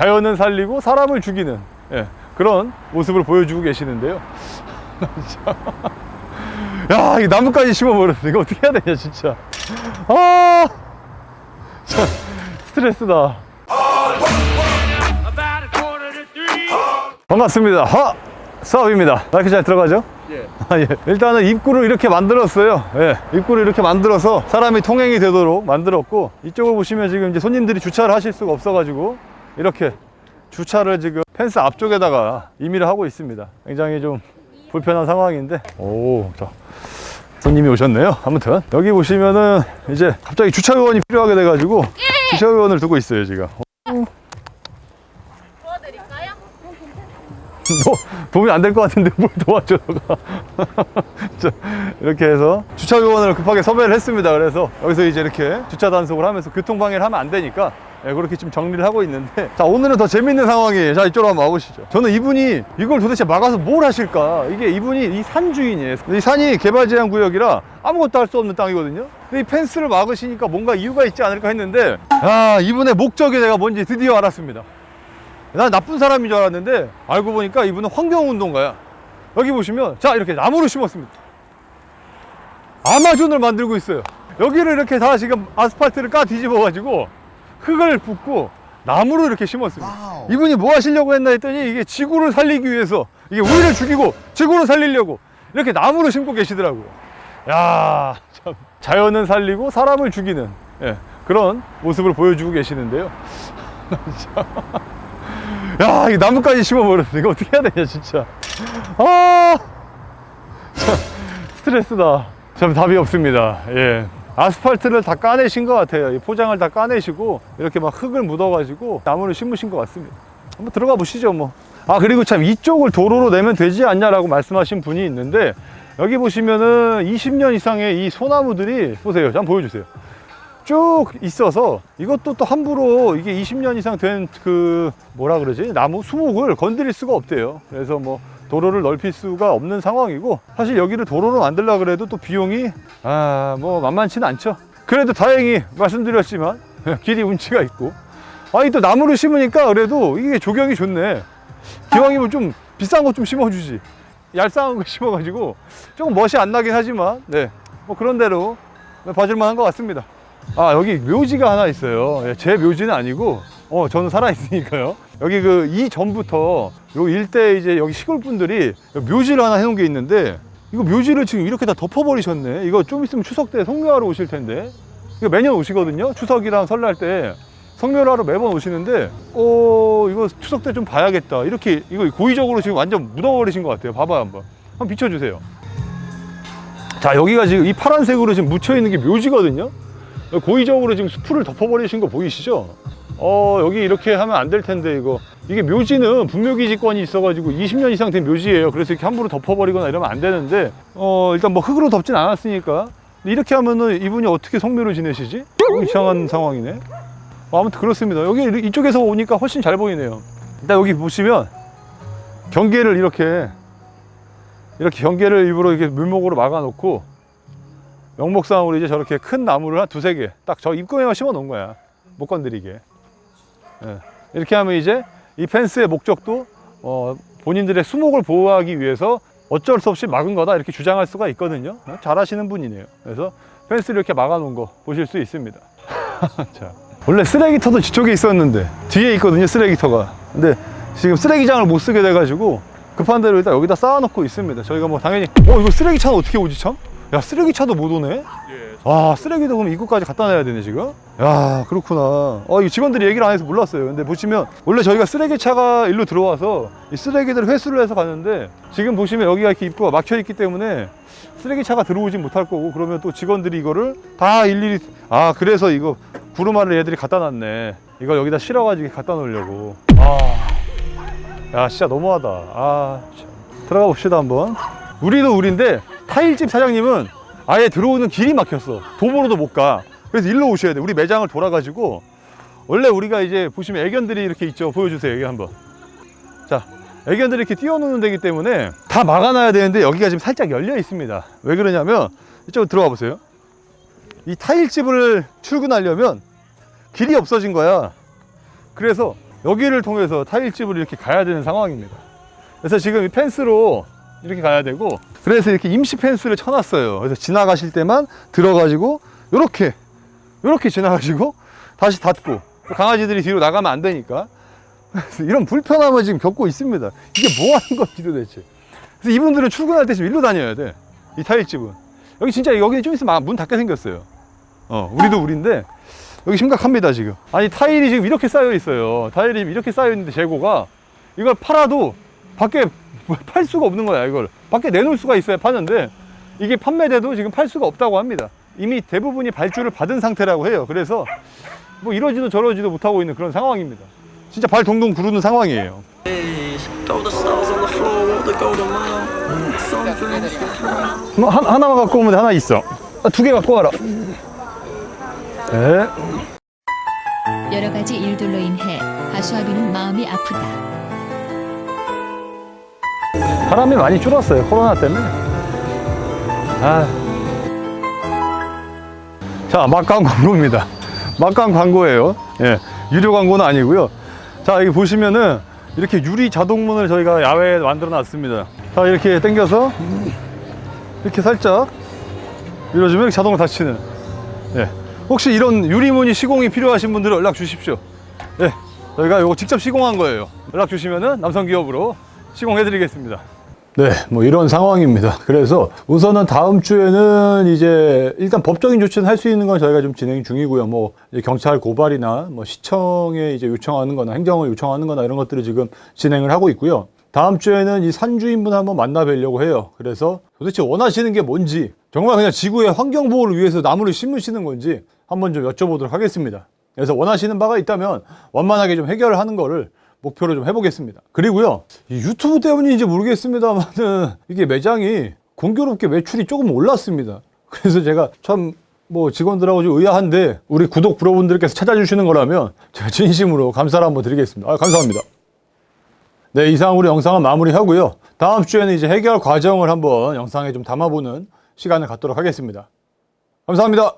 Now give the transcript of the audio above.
자연은 살리고 사람을 죽이는 예, 그런 모습을 보여주고 계시는데요. 야, 이 나무까지 심어버렸어. 이거 어떻게 해야 되냐, 진짜. 아, 참, 스트레스다. 반갑습니다. 하! 사업입니다. 마이크 잘 들어가죠? 예. 아, 예. 일단은 입구를 이렇게 만들었어요. 예. 입구를 이렇게 만들어서 사람이 통행이 되도록 만들었고, 이쪽을 보시면 지금 이제 손님들이 주차를 하실 수가 없어가지고, 이렇게 주차를 지금 펜스 앞쪽에다가 임의를 하고 있습니다. 굉장히 좀 불편한 상황인데, 오, 자. 손님이 오셨네요. 아무튼, 여기 보시면은 이제 갑자기 주차 요원이 필요하게 돼 가지고, 주차 요원을 두고 있어요, 지금. 도와드릴까요? 뭐 도움이 안 될 것 같은데 뭘 도와줘 자, 이렇게 해서 주차 요원을 급하게 섭외를 했습니다 그래서 여기서 이제 이렇게 주차 단속을 하면서 교통 방해를 하면 안 되니까 예, 그렇게 지금 정리를 하고 있는데. 자 오늘은 더 재밌는 상황이에요. 자 이쪽으로 한번 와보시죠. 저는 이분이 이걸 도대체 막아서 뭘 하실까? 이게 이분이 이 산 주인이에요. 이 산이 개발 제한 구역이라 아무것도 할 수 없는 땅이거든요. 근데 이 펜스를 막으시니까 뭔가 이유가 있지 않을까 했는데 아 이분의 목적이 내가 뭔지 드디어 알았습니다. 난 나쁜 사람인 줄 알았는데 알고 보니까 이분은 환경운동가야. 여기 보시면 자 이렇게 나무를 심었습니다. 아마존을 만들고 있어요. 여기를 이렇게 다 지금 아스팔트를 까 뒤집어 가지고 흙을 붓고 나무를 이렇게 심었습니다 이분이 뭐 하시려고 했나 했더니 이게 지구를 살리기 위해서 이게 우리를 죽이고 지구를 살리려고 이렇게 나무를 심고 계시더라고요 야 참. 자연은 살리고 사람을 죽이는 예, 그런 모습을 보여주고 계시는데요 야, 이 나무까지 심어버렸어. 이거 어떻게 해야 되냐, 진짜. 아, 참, 스트레스다. 참 답이 없습니다. 예. 아스팔트를 다 까내신 것 같아요. 이 포장을 다 까내시고, 이렇게 막 흙을 묻어가지고 나무를 심으신 것 같습니다. 한번 들어가 보시죠, 뭐. 아, 그리고 참 이쪽을 도로로 내면 되지 않냐라고 말씀하신 분이 있는데, 여기 보시면은 20년 이상의 이 소나무들이, 보세요. 한번 보여주세요. 쭉 있어서 이것도 또 함부로 이게 20년 이상 된 그 뭐라 그러지 나무 수목을 건드릴 수가 없대요 그래서 뭐 도로를 넓힐 수가 없는 상황이고 사실 여기를 도로로 만들려 그래도 또 비용이 아 뭐 만만치는 않죠. 그래도 다행히 말씀드렸지만 길이 운치가 있고. 아니 또 나무를 심으니까 그래도 이게 조경이 좋네. 기왕이면 좀 비싼 거좀 심어주지. 얄쌍한 거 심어가지고 조금 멋이 안 나긴 하지만 네뭐 그런 대로 봐줄만한 것 같습니다. 아 여기 묘지가 하나 있어요. 예, 제 묘지는 아니고 어 저는 살아 있으니까요 여기 그 이전부터 요 일대 이제 여기 시골 분들이 묘지를 하나 해놓은 게 있는데 이거 묘지를 지금 이렇게 다 덮어버리셨네. 이거 좀 있으면 추석 때 성묘하러 오실 텐데. 이거 매년 오시거든요. 추석이랑 설날 때. 성묘를 하러 매번 오시는데 어 이거 추석 때 좀 봐야겠다. 이렇게 이거 고의적으로 지금 완전 묻어버리신 것 같아요. 봐봐요 한번. 한번 비춰주세요. 자 여기가 지금 이 파란색으로 지금 묻혀 있는 게 묘지거든요. 고의적으로 지금 수풀을 덮어버리신 거 보이시죠? 어 여기 이렇게 하면 안 될 텐데 이거. 이게 묘지는 분묘기 지권이 있어가지고 20년 이상 된 묘지예요. 그래서 이렇게 함부로 덮어버리거나 이러면 안 되는데 어 일단 뭐 흙으로 덮진 않았으니까. 이렇게 하면은 이분이 어떻게 성묘를 지내시지? 어, 이상한 상황이네. 어, 아무튼 그렇습니다. 여기 이- 이쪽에서 오니까 훨씬 잘 보이네요. 일단 여기 보시면 경계를 이렇게 이렇게 경계를 일부러 이렇게 물목으로 막아 놓고 명목상으로 이제 저렇게 큰 나무를 한 두세 개 딱 저 입구에만 심어 놓은 거야. 못 건드리게. 예. 이렇게 하면 이제 이 펜스의 목적도 어, 본인들의 수목을 보호하기 위해서 어쩔 수 없이 막은 거다 이렇게 주장할 수가 있거든요. 어, 잘하시는 분이네요. 그래서 펜스를 이렇게 막아 놓은 거 보실 수 있습니다. 자, 원래 쓰레기터도 뒤쪽에 있었는데 뒤에 있거든요 쓰레기터가. 근데 지금 쓰레기장을 못 쓰게 돼 가지고 급한 대로 일단 여기다 쌓아놓고 있습니다. 저희가 뭐 당연히 어 이거 쓰레기 차는 어떻게 오지 참? 야 쓰레기 차도 못 오네? 예. 아 쓰레기도 그럼 입구까지 갖다 놔야 되네 지금? 야 그렇구나. 어, 이 직원들이 얘기를 안 해서 몰랐어요. 근데 보시면 원래 저희가 쓰레기차가 일로 들어와서 이 쓰레기들을 회수를 해서 가는데 지금 보시면 여기가 이렇게 입구가 막혀 있기 때문에 쓰레기차가 들어오지 못할 거고 그러면 또 직원들이 이거를 다 일일이 아 그래서 이거 구루마를 얘들이 갖다 놨네. 이걸 여기다 실어가지고 갖다 놓으려고. 아야 진짜 너무하다. 아 참. 들어가 봅시다 한번. 우리도 우리인데 타일집 사장님은 아예 들어오는 길이 막혔어. 도보로도 못 가. 그래서 일로 오셔야 돼. 우리 매장을 돌아가지고 원래 우리가 이제 보시면 애견들이 이렇게 있죠. 보여주세요. 여기 한번. 자, 애견들이 이렇게 뛰어노는 데기 때문에 다 막아놔야 되는데 여기가 지금 살짝 열려 있습니다. 왜 그러냐면 이쪽으로 들어와 보세요. 이 타일집을 출근하려면 길이 없어진 거야. 그래서 여기를 통해서 타일집을 이렇게 가야 되는 상황입니다. 그래서 지금 이 펜스로 이렇게 가야 되고 그래서 이렇게 임시 펜스를 쳐놨어요. 그래서 지나가실 때만 들어가지고 이렇게 이렇게 지나가시고 다시 닫고 강아지들이 뒤로 나가면 안 되니까 그래서 이런 불편함을 지금 겪고 있습니다. 이게 뭐 하는 건지 도대체. 그래서 이분들은 출근할 때 지금 일로 다녀야 돼. 이 타일집은. 여기 진짜 여기 좀 있으면 문 닫게 생겼어요. 어, 우리도 우리인데 여기 심각합니다 지금. 아니 타일이 지금 이렇게 쌓여 있어요. 타일이 이렇게 쌓여 있는데 재고가 이걸 팔아도 밖에 팔 수가 없는 거야 이걸. 밖에 내놓을 수가 있어야 파는데 이게 판매돼도 지금 팔 수가 없다고 합니다. 이미 대부분이 발주를 받은 상태라고 해요. 그래서 뭐 이러지도 저러지도 못하고 있는 그런 상황입니다. 진짜 발 동동 구르는 상황이에요. 뭐 하, 하나만 갖고 오면 돼. 하나 있어. 아, 두개 갖고 와라. 네. 여러 가지 일들로 인해 하수아비는 마음이 아프다. 사람이 많이 줄었어요. 코로나 때문에. 아. 자, 막강 광고입니다. 막강 광고예요. 예. 유료 광고는 아니고요. 자, 여기 보시면은 이렇게 유리 자동문을 저희가 야외에 만들어 놨습니다. 자, 이렇게 당겨서 이렇게 살짝 밀어주면 이렇게 자동으로 닫히는. 예. 혹시 이런 유리문이 시공이 필요하신 분들은 연락 주십시오. 예. 저희가 이거 직접 시공한 거예요. 연락 주시면은 남성 기업으로 시공해 드리겠습니다. 네, 뭐 이런 상황입니다. 그래서 우선은 다음 주에는 이제 일단 법적인 조치는 할 수 있는 건 저희가 좀 진행 중이고요. 뭐 경찰 고발이나 뭐 시청에 이제 요청하는 거나 행정을 요청하는 거나 이런 것들을 지금 진행을 하고 있고요. 다음 주에는 이 산주인분 한번 만나 뵈려고 해요. 그래서 도대체 원하시는 게 뭔지 정말 그냥 지구의 환경 보호를 위해서 나무를 심으시는 건지 한번 좀 여쭤보도록 하겠습니다. 그래서 원하시는 바가 있다면 원만하게 좀 해결을 하는 거를 목표로 좀 해보겠습니다. 그리고요, 이 유튜브 때문인지 모르겠습니다만은 이게 매장이 공교롭게 매출이 조금 올랐습니다. 그래서 제가 참 뭐 직원들하고 좀 의아한데 우리 구독 브로분들께서 찾아주시는 거라면 제가 진심으로 감사를 한번 드리겠습니다. 아, 감사합니다. 네, 이상으로 영상은 마무리하고요. 다음 주에는 이제 해결 과정을 한번 영상에 좀 담아보는 시간을 갖도록 하겠습니다. 감사합니다.